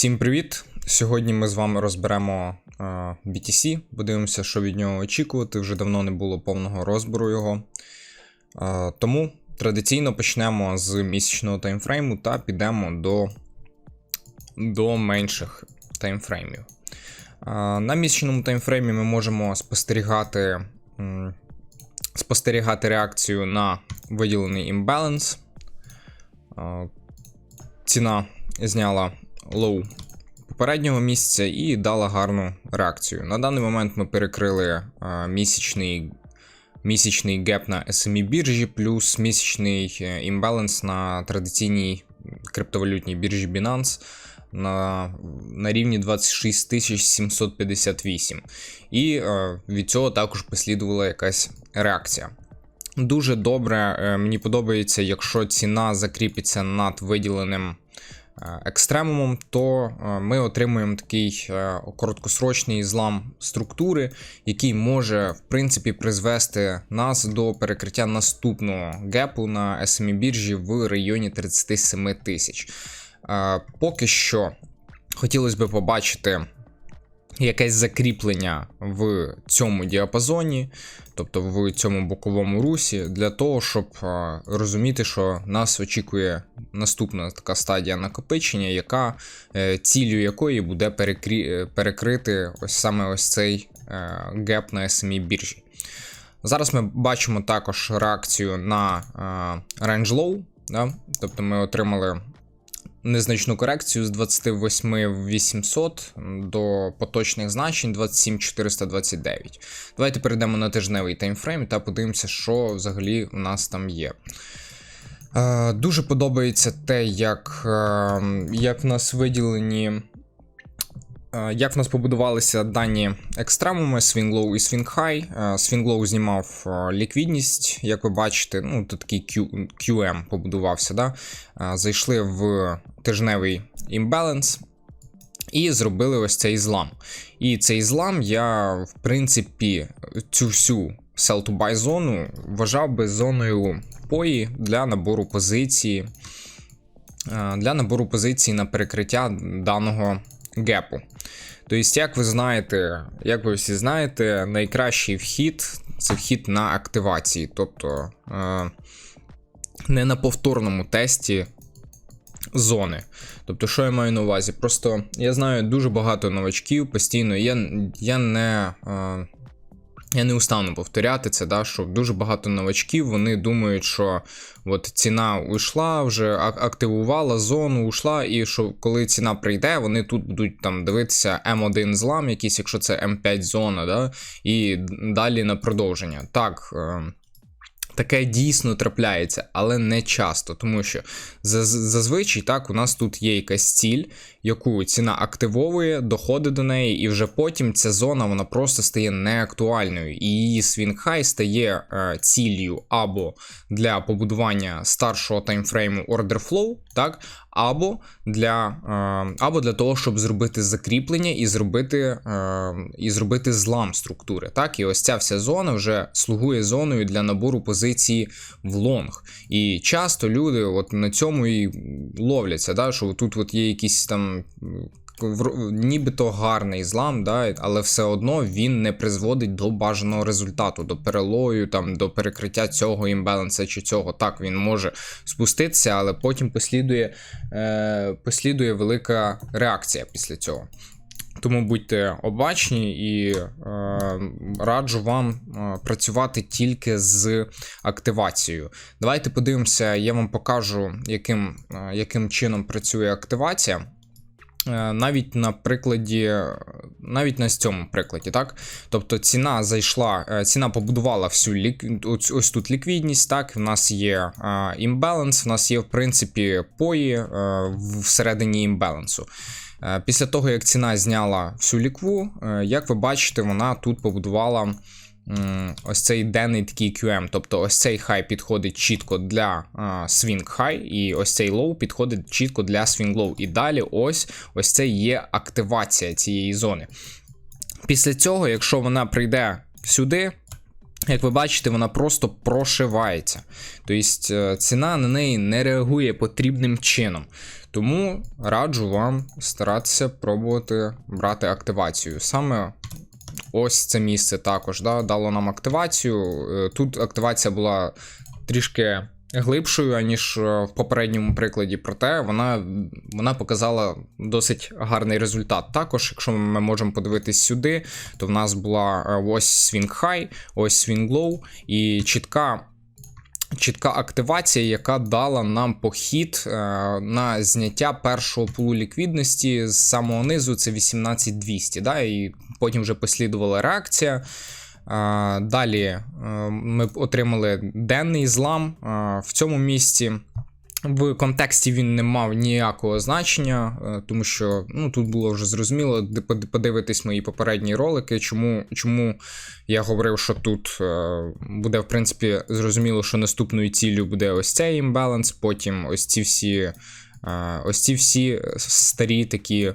Всім привіт! Сьогодні ми з вами розберемо е, BTC, подивимося, що від нього очікувати. Вже давно не було повного розбору його. Е, тому традиційно почнемо з місячного таймфрейму та підемо до, до менших таймфреймів. Е, на місячному таймфреймі ми можемо спостерігати, спостерігати реакцію на виділений імбаланс. Ціна зняла лоу попереднього місяця і дала гарну реакцію. На даний момент ми перекрили а, місячний місячний геп на SME біржі, плюс місячний е, імбаланс на традиційній криптовалютній біржі Binance на, на рівні 26 758. І е, від цього також послідувала якась реакція. Дуже добре, е, мені подобається, якщо ціна закріпиться над виділеним е, екстремумом, то е, ми отримуємо такий е, короткосрочний злам структури, який може в принципі призвести нас до перекриття наступного гепу на SME біржі в районі 37 тисяч. Е, Поки що хотілося б побачити якесь закріплення в цьому діапазоні, тобто в цьому боковому русі, для того, щоб розуміти, що нас очікує наступна така стадія накопичення, яка е, ціллю якої буде перекрі... е, перекрити ось саме ось цей е, геп на SME біржі. Зараз ми бачимо також реакцію на range low, да? тобто ми отримали незначну корекцію з 28800 до поточних значень 27429. Давайте перейдемо на тижневий таймфрейм та подивимося, що взагалі у нас там є. Е, Дуже подобається те, як, е, як в нас виділені. е, Як в нас побудувалися дані екстремуми Swing Low і Swing High. Е, Swing Low знімав е, ліквідність, як ви бачите, ну тут такий Q, QM побудувався. Да? Зайшли в тижневий імбаланс і зробили ось цей злам. І цей злам я, в принципі, цю всю sell-to-buy зону вважав би зоною пої для набору позиції. е, Для набору позицій на перекриття даного гепу. Тобто, як ви знаєте, як ви всі знаєте, найкращий вхід це вхід на активації, тобто е, не на повторному тесті зони. Тобто, що я маю на увазі? Просто я знаю дуже багато новачків постійно. Я, я не. Е, я не устану повторяти це, да, що дуже багато новачків вони думають, що от ціна уйшла, вже активувала зону, ушла, і що коли ціна прийде, вони тут будуть там дивитися М1 злам, якийсь, якщо це М5 зона, да, і далі на продовження. Так. Таке дійсно трапляється, але не часто, тому що зазвичай так у нас тут є якась ціль, яку ціна активовує, доходить до неї, і вже потім ця зона вона просто стає неактуальною, і її свінг-хай стає е, ціллю або для побудування старшого таймфрейму order flow, так, або для, е, або для того, щоб зробити закріплення і зробити, е, і зробити злам структури. Так, і ось ця вся зона вже слугує зоною для набору позиції в лонг. І часто люди от на цьому і ловляться, да, що тут от є якісь там. Нібито гарний злам, да, але все одно він не призводить до бажаного результату, до перелою, там, до перекриття цього імбаланса чи цього. Так, він може спуститися, але потім послідує, е, послідує велика реакція після цього. Тому будьте обачні і е, раджу вам е, працювати тільки з активацією. Давайте подивимося, я вам покажу, яким, е, яким чином працює активація. Е, Навіть на прикладі, навіть на цьому прикладі, так? Тобто ціна зайшла, е, ціна побудувала всю лік... ось, тут ліквідність, так, в нас є е, імбаланс, в нас є, в принципі, пої е, всередині імбалансу. Е, Після того, як ціна зняла всю лікву, е, як ви бачите, вона тут побудувала ось цей денний такий QM. Тобто ось цей хай підходить чітко для swing high, і ось цей low підходить чітко для swing low. І далі ось ось це є активація цієї зони. Після цього, якщо вона прийде сюди. Як ви бачите, вона просто прошивається. Тобто ціна на неї не реагує потрібним чином. Тому раджу вам старатися пробувати брати активацію. Саме ось це місце також да, дало нам активацію. Е, тут активація була трішки глибшою, аніж е, в попередньому прикладі, проте вона вона показала досить гарний результат. Також, якщо ми можемо подивитись сюди, то в нас була е, ось Swing High, ось Swing Low і чітка. Чітка активація, яка дала нам похід на зняття першого пулу ліквідності з самого низу, це 18200. Да, І потім вже послідувала реакція. Далі е, ми отримали денний злам в цьому місці. В контексті він не мав ніякого значення, е, тому що ну, тут було вже зрозуміло подивитись мої попередні ролики. Чому чому я говорив, що тут е, буде, в принципі, зрозуміло, що наступною ціллю буде ось цей імбаланс, потім ось ці всі ось ці всі старі такі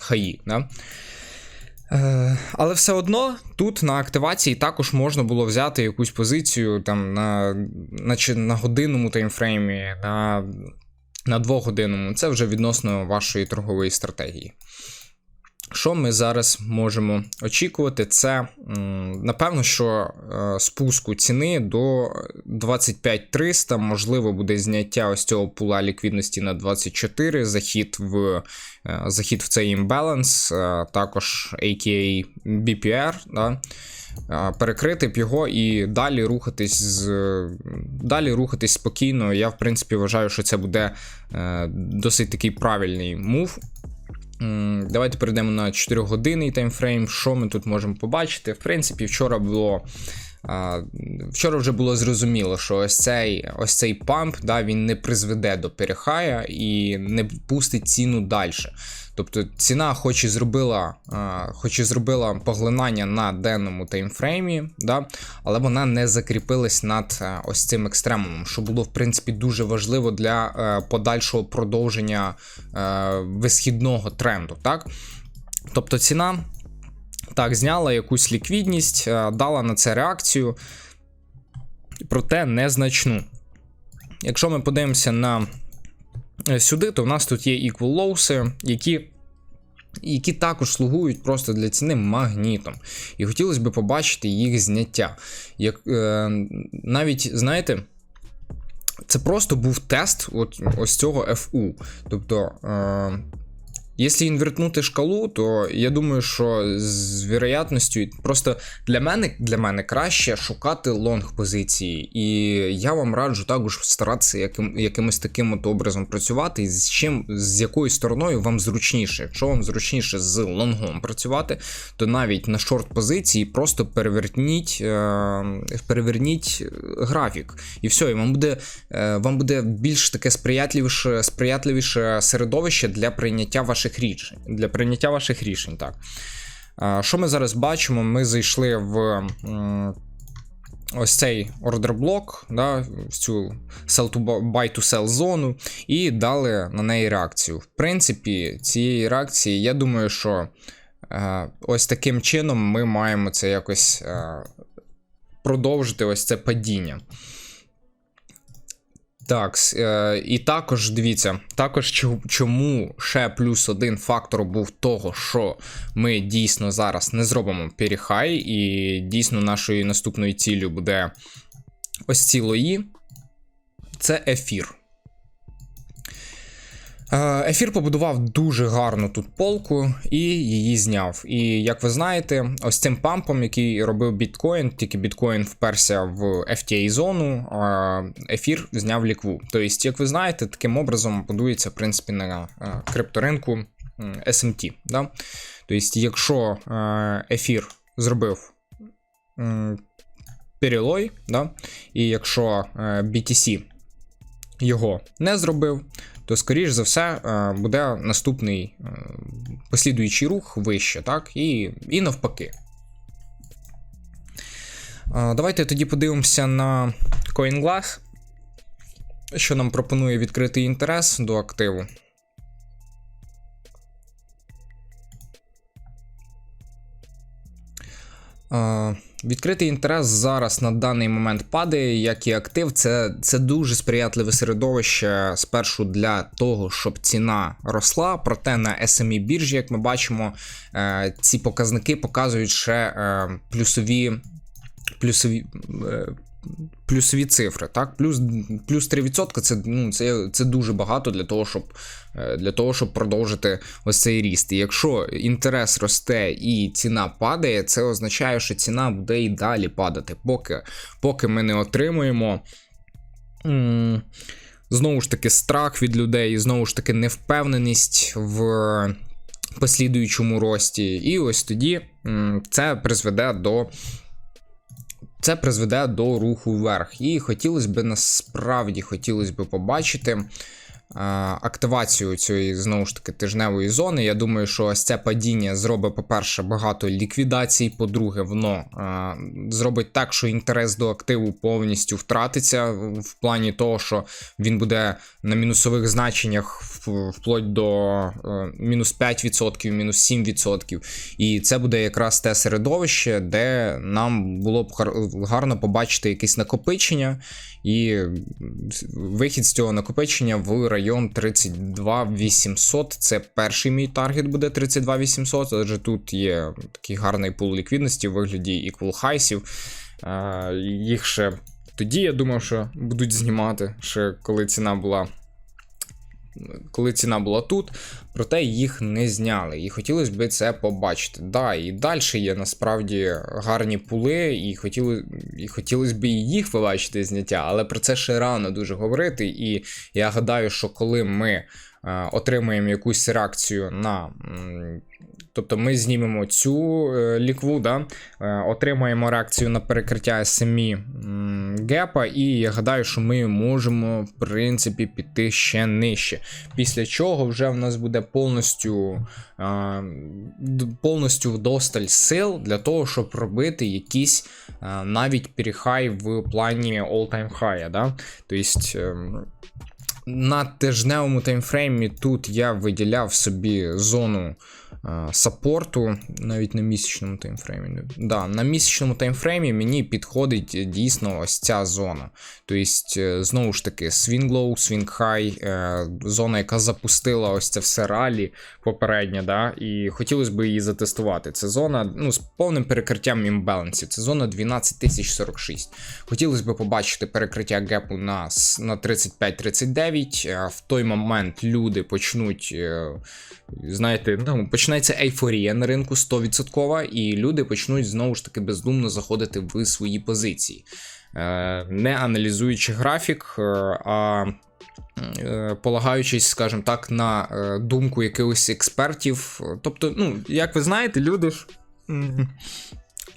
хаї. Да? Е, але все одно тут на активації також можна було взяти якусь позицію там на на, на годинному таймфреймі, на на двогодинному. Це вже відносно вашої торгової стратегії. Що ми зараз можемо очікувати? Це, напевно, що е, спуску ціни до 25300, можливо, буде зняття ось цього пула ліквідності на 24, захід в е, захід в цей імбаланс, е, також AKA BPR. Да? Перекрити б його і далі рухатись з далі рухатись спокійно. Я, в принципі, вважаю, що це буде досить такий правильний мув. Давайте перейдемо на 4-годинний таймфрейм. Що ми тут можемо побачити? В принципі, вчора було. Вчора вже було зрозуміло, що ось цей ось цей памп да, він не призведе до перехая і не пустить ціну далі. Тобто ціна, хоч і зробила хоч і зробила поглинання на денному таймфреймі, да, але вона не закріпилась над ось цим екстремумом, що було в принципі дуже важливо для е, подальшого продовження е, висхідного тренду. Так? Тобто ціна так, зняла якусь ліквідність, е, дала на це реакцію, проте незначну. Якщо ми подивимося на Е, сюди, то в нас тут є equal lows, які які також слугують просто для ціни магнітом. І хотілося б побачити їх зняття. Як, е, Навіть, знаєте, це просто був тест от, ось цього FU. Тобто. Е, Якщо інвертнути шкалу, то я думаю, що з вероятністю просто для мене для мене краще шукати лонг позиції. І я вам раджу також старатися яким, якимось таким от образом працювати, і з чим, з якою стороною вам зручніше. Якщо вам зручніше з лонгом працювати, то навіть на шорт позиції просто переверніть е, переверніть графік. І все, і вам буде е, вам буде більш таке сприятливіше, сприятливіше середовище для прийняття ваших ваших рішень, для прийняття ваших рішень. так. Що ми зараз бачимо? Ми зайшли в ось цей ордерблок, да, в цю sell to buy to sell зону, і дали на неї реакцію. В принципі, цієї реакції, я думаю, що ось таким чином ми маємо це якось продовжити ось це падіння. Так, е, і також дивіться, також чому ще плюс один фактор був того, що ми дійсно зараз не зробимо перехай, і дійсно нашою наступною ціллю буде ось ці лої. Це ефір. Е, ефір побудував дуже гарну тут полку і її зняв. І як ви знаєте, ось цим пампом, який робив біткоін, тільки біткоін вперся в FTA зону, ефір зняв лікву. Тобто, як ви знаєте, таким образом будується в принципі на е, крипторинку SMT. Да? Тобто, якщо е, ефір зробив перелой, да? і якщо BTC його не зробив, то, скоріш за все, е, буде наступний е, послідуючий рух вище, так? І, і навпаки. Давайте тоді подивимося на CoinGlass, що нам пропонує відкритий інтерес до активу. Відкритий інтерес зараз на даний момент падає, як і актив. Це, це дуже сприятливе середовище спершу для того, щоб ціна росла. Проте на SME біржі, як ми бачимо, е, ці показники показують ще е, плюсові. Плюсові е, плюсові цифри, так? Плюс плюс 3% це ну, це, це дуже багато для того, щоб е, для того, щоб продовжити ось цей ріст. І якщо інтерес росте і ціна падає, це означає, що ціна буде і далі падати, поки, поки ми не отримуємо. М Знову ж таки, страх від людей, знову ж таки, невпевненість в послідуючому рості. І ось тоді це призведе до це призведе до руху вверх. І хотілося б насправді хотілося б побачити активацію цієї знову ж таки тижневої зони. Я думаю, що ось це падіння зробить, по-перше, багато ліквідацій. По-друге, воно зробить так, що інтерес до активу повністю втратиться в плані того, що він буде на мінусових значеннях вплоть до е, мінус 5%, мінус 7%. І це буде якраз те середовище, де нам було б гарно побачити якесь накопичення. І вихід з цього накопичення в район 32 800. Це перший мій таргет буде 32 800, адже тут є такий гарний пул ліквідності в вигляді equal highsів. Їх ще тоді я думав, що будуть знімати, ще коли ціна була коли ціна була тут, проте їх не зняли. І хотілося б це побачити. Да, І далі є насправді гарні пули, і хотіли, і хотілося б і їх побачити зняття, але про це ще рано дуже говорити. І я гадаю, що коли ми е, отримаємо якусь реакцію на Тобто ми знімемо цю е, лікву, да, е, отримаємо реакцію на перекриття SME гепа, і я гадаю, що ми можемо, в принципі, піти ще нижче. Після чого вже в нас буде повністю повністю вдосталь сил для того, щоб робити якісь навіть перехай в плані all-time high. Да? Тобто. Ем, на тижневому таймфреймі тут я виділяв собі зону саппорту, навіть на місячному таймфреймі. Да, На місячному таймфреймі мені підходить дійсно ось ця зона. Тобто, е, знову ж таки, Swing Low, Swing High, е, зона, яка запустила ось це все ралі попереднє, да, і хотілося б її затестувати. Це зона ну, з повним перекриттям імбалансів. Це зона 12046. Хотілося б побачити перекриття гепу на на 35-39. Е, в той момент люди почнуть, знаєте, ну, почнуть почнеться ейфорія на ринку 100%, і люди почнуть знову ж таки бездумно заходити в свої позиції, е, не аналізуючи графік, е, а е, полагаючись, скажімо так, на думку якихось експертів. Тобто, ну, як ви знаєте, люди ж.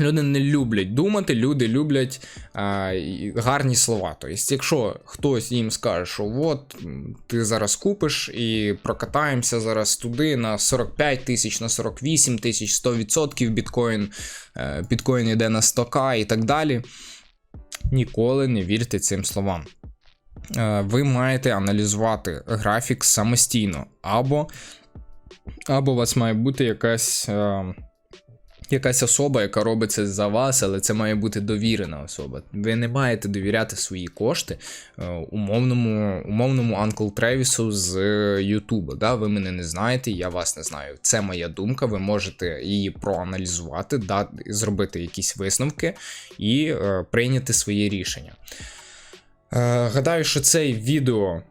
Люди не люблять думати, люди люблять а, гарні слова. Тобто, якщо хтось їм скаже, що от ти зараз купиш і прокатаємося зараз туди на 45 тисяч, на 48 тисяч, 100% біткоін, е, біткоін йде на 100к і так далі. Ніколи не вірте цим словам. Е, ви маєте аналізувати графік самостійно, або або у вас має бути якась. Е, якась особа, яка робить це за вас, але це має бути довірена особа. Ви не маєте довіряти свої кошти е, умовному умовному Анкл Тревісу з Ютуба. Да? Ви мене не знаєте, я вас не знаю. Це моя думка. Ви можете її проаналізувати, дати, зробити якісь висновки і е, прийняти свої рішення. Е, гадаю, що це відео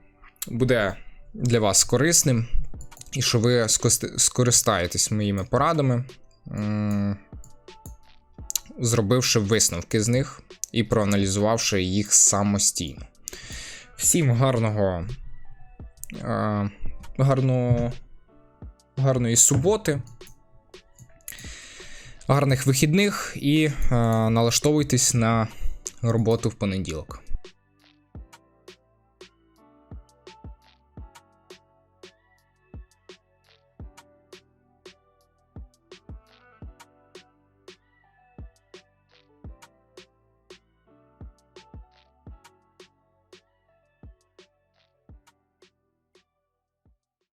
буде для вас корисним, і що ви скористаєтесь моїми порадами зробивши висновки з них і проаналізувавши їх самостійно. Всім гарного, гарного, гарної суботи, гарних вихідних і налаштовуйтесь на роботу в понеділок.